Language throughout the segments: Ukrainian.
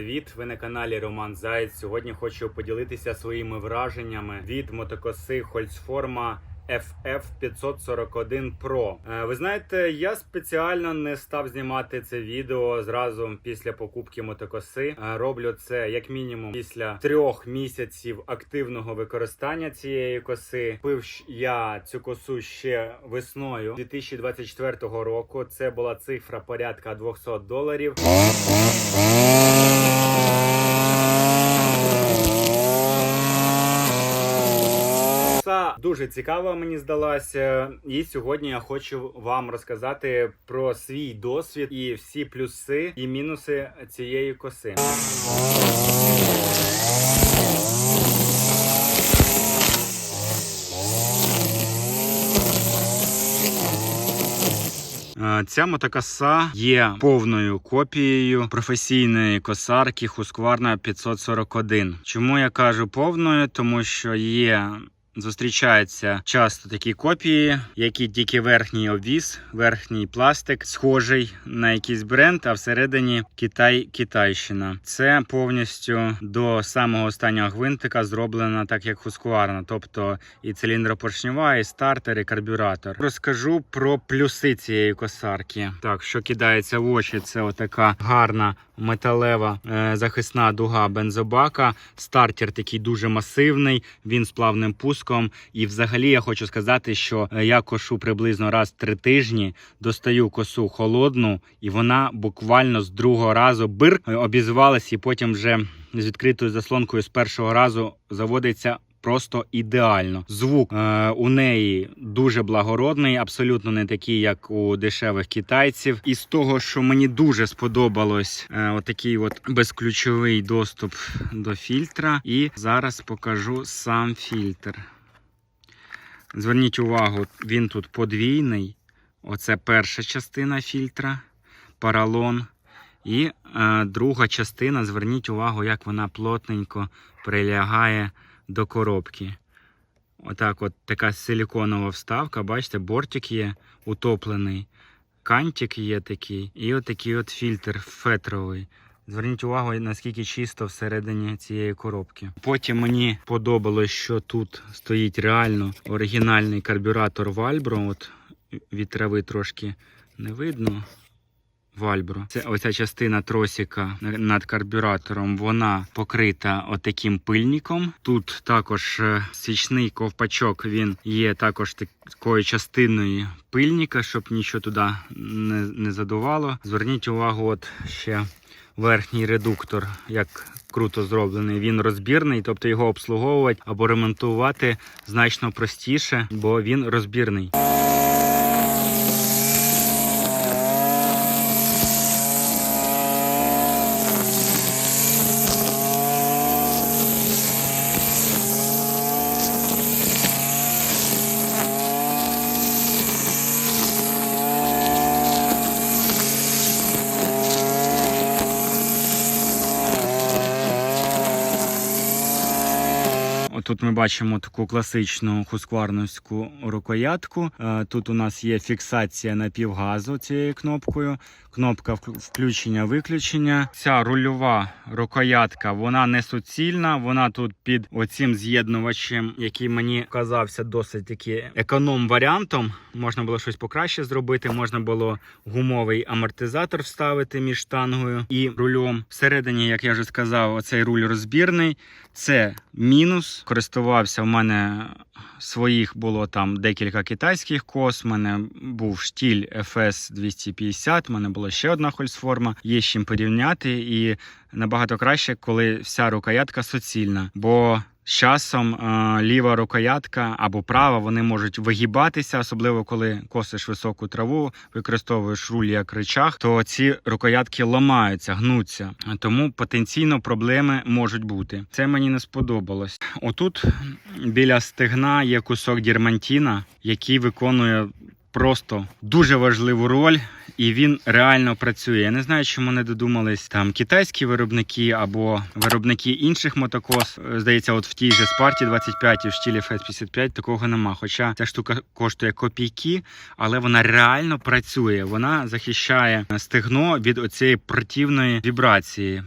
привіт! Ви на каналі Роман Заєць. Сьогодні хочу поділитися своїми враженнями від мотокоси Holzforma FF 541 Pro. Е, Ви знаєте, я спеціально не став знімати це відео зразу після покупки мотокоси. Е, Роблю це як мінімум після трьох місяців активного використання цієї коси. Купив ж я цю косу ще весною 2024 року. Це була цифра порядка 200 доларів. Коса дуже цікава, мені здалася. І сьогодні я хочу вам розказати про свій досвід і всі плюси і мінуси цієї коси. Е, Ця мотокоса є повною копією професійної косарки Husqvarna 541. Чому я кажу повною? Тому що є. Зустрічаються часто такі копії, які тільки верхній обвіз, верхній пластик, схожий на якийсь бренд, а всередині Китай Китайщина. Це повністю до самого останнього гвинтика зроблено так, як Husqvarna, тобто і циліндропоршнева, і стартер, і карбюратор. Розкажу про плюси цієї косарки. Так, що кидається в очі, це отака гарна металева е, захисна дуга бензобака. Стартер такий дуже масивний, він з плавним пуском. І взагалі я хочу сказати, що е, я кошу приблизно раз три тижні, достаю косу холодну, і вона буквально з другого разу бир е, обізвалась, і потім вже з відкритою заслонкою з першого разу заводиться. Просто ідеально. Звук е, у неї дуже благородний, абсолютно не такий, як у дешевих китайців. І з того, що мені дуже сподобалось, е, отакий от безключовий доступ до фільтра. І зараз покажу сам фільтр. Зверніть увагу, він тут подвійний. Оце перша частина фільтра, паралон. І е, друга частина, зверніть увагу, як вона плотненько прилягає до коробки. Отак, от така силіконова вставка. Бачите, бортик є утоплений, кантик є такий, і отакий от фільтр фетровий. Зверніть увагу, наскільки чисто всередині цієї коробки. Потім мені подобалось, що тут стоїть реально оригінальний карбюратор Valbro. От від трави трошки не видно. Вальбро. Це оця частина тросика над карбюратором, вона покрита отаким пильником. Тут також е, свічний ковпачок, він є також такою частиною пильника, щоб нічого туди не, не задувало. Зверніть увагу, от ще верхній редуктор, як круто зроблений. Він розбірний, тобто його обслуговувати або ремонтувати значно простіше, бо він розбірний. Тут ми бачимо таку класичну хускварновську рукоятку. Е, Тут у нас є фіксація напівгазу цією кнопкою, кнопка включення-виключення. Ця рульова рукоятка вона не суцільна. Вона тут під оцим з'єднувачем, який мені казався досить таки економ варіантом. Можна було щось покраще зробити. Можна було гумовий амортизатор вставити між штангою і рулем. Всередині, як я вже сказав, оцей руль розбірний. Це мінус. Користувався в мене своїх було там декілька китайських кос. У мене був штіль FS 250, у мене була ще одна хольсформа. Є з чим порівняти, і набагато краще, коли вся рукоятка суцільна. Бо з часом е, ліва рукоятка або права вони можуть вигибатися, особливо коли косиш високу траву, використовуєш руль як рычаг, то ці рукоятки ламаються, гнуться. Тому потенційно проблеми можуть бути. Це мені не сподобалось. Отут біля стегна є кусок дірмантіна, який виконує просто дуже важливу роль. І він реально працює. Я не знаю, чому не додумались там китайські виробники або виробники інших мотокос. Е, Здається, от в тій же Спарті 25 і в штілі FS 55 такого нема. Хоча ця штука коштує копійки, але вона реально працює. Вона захищає стегно від оцієї противної вібрації.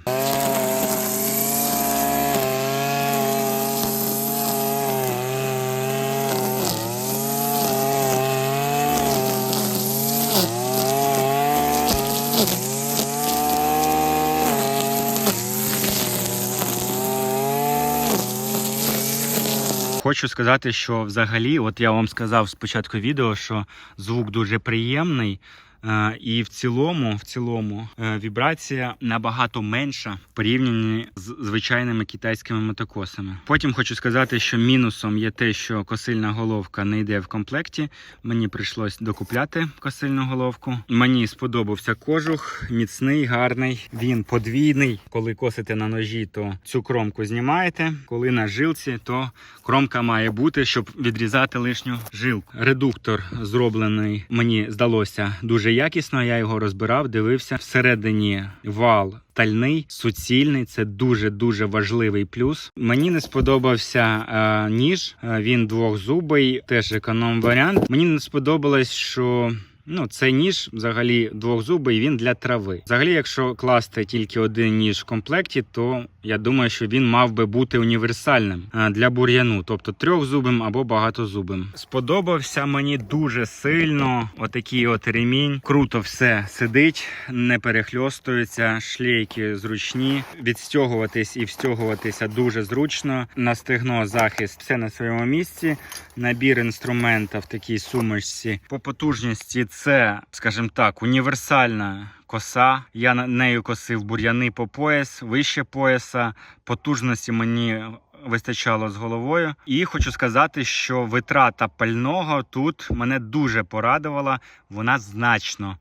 Хочу сказати, що взагалі, от я вам сказав спочатку відео, що звук дуже приємний. Е, І в цілому, в цілому, е, вібрація набагато менша в порівнянні з звичайними китайськими мотокосами. Потім хочу сказати, що мінусом є те, що косильна головка не йде в комплекті. Мені прийшлось докупляти косильну головку. Мені сподобався кожух, міцний, гарний. Він подвійний. Коли косите на ножі, то цю кромку знімаєте. Коли на жилці, то кромка має бути, щоб відрізати лишню жилку. Редуктор зроблений, мені здалося дуже якісно. Я його розбирав, дивився всередині вал. Стальний, суцільний, це дуже дуже важливий плюс. Мені не сподобався е, ніж. Е, він двохзубий, теж економ варіант. Мені не сподобалось, що Ну, цей ніж взагалі двохзубий, він для трави. Взагалі, якщо класти тільки один ніж в комплекті, то я думаю, що він мав би бути універсальним е, для бур'яну, тобто трьохзубим або багатозубим. Сподобався мені дуже сильно. Отакий от ремінь. Круто все сидить, не перехльостується, шлейки зручні. Відстягуватись і встягуватися дуже зручно. На стегно захист все на своєму місці. Набір інструмента в такій сумочці. По потужності це, скажімо так, універсальна коса. Я нею косив бур'яни по пояс, вище пояса. Потужності мені вистачало з головою. І хочу сказати, що витрата пального тут мене дуже порадувала. Вона значно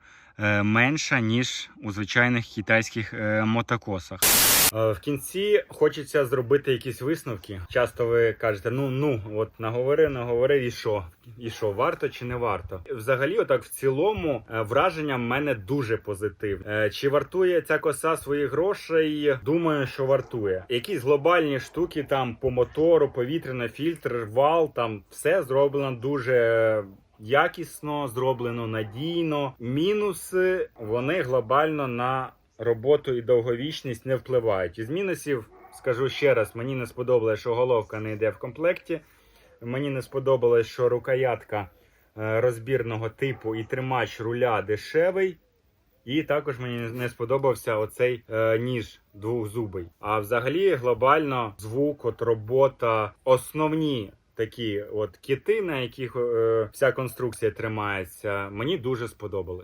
менша, ніж у звичайних китайських е, мотокосах. В кінці хочеться зробити якісь висновки. Часто ви кажете: ну ну, от наговорив, наговорив, і що? І що, варто чи не варто? Взагалі, отак в цілому е, враження в мене дуже позитивне. Е, Чи вартує ця коса своїх грошей? Думаю, що вартує. Якісь глобальні штуки там по мотору, повітряний фільтр, вал, там все зроблено дуже. Якісно зроблено надійно. Мінуси вони глобально на роботу і довговічність не впливають. Із мінусів скажу ще раз: мені не сподобалось, що головка не йде в комплекті. Мені не сподобалось, що рукоятка е, розбірного типу і тримач руля дешевий. І також мені не сподобався оцей е, ніж двохзубий. А взагалі глобально звук, от робота, основні такі от кити, на яких е, вся конструкція тримається, мені дуже сподобали.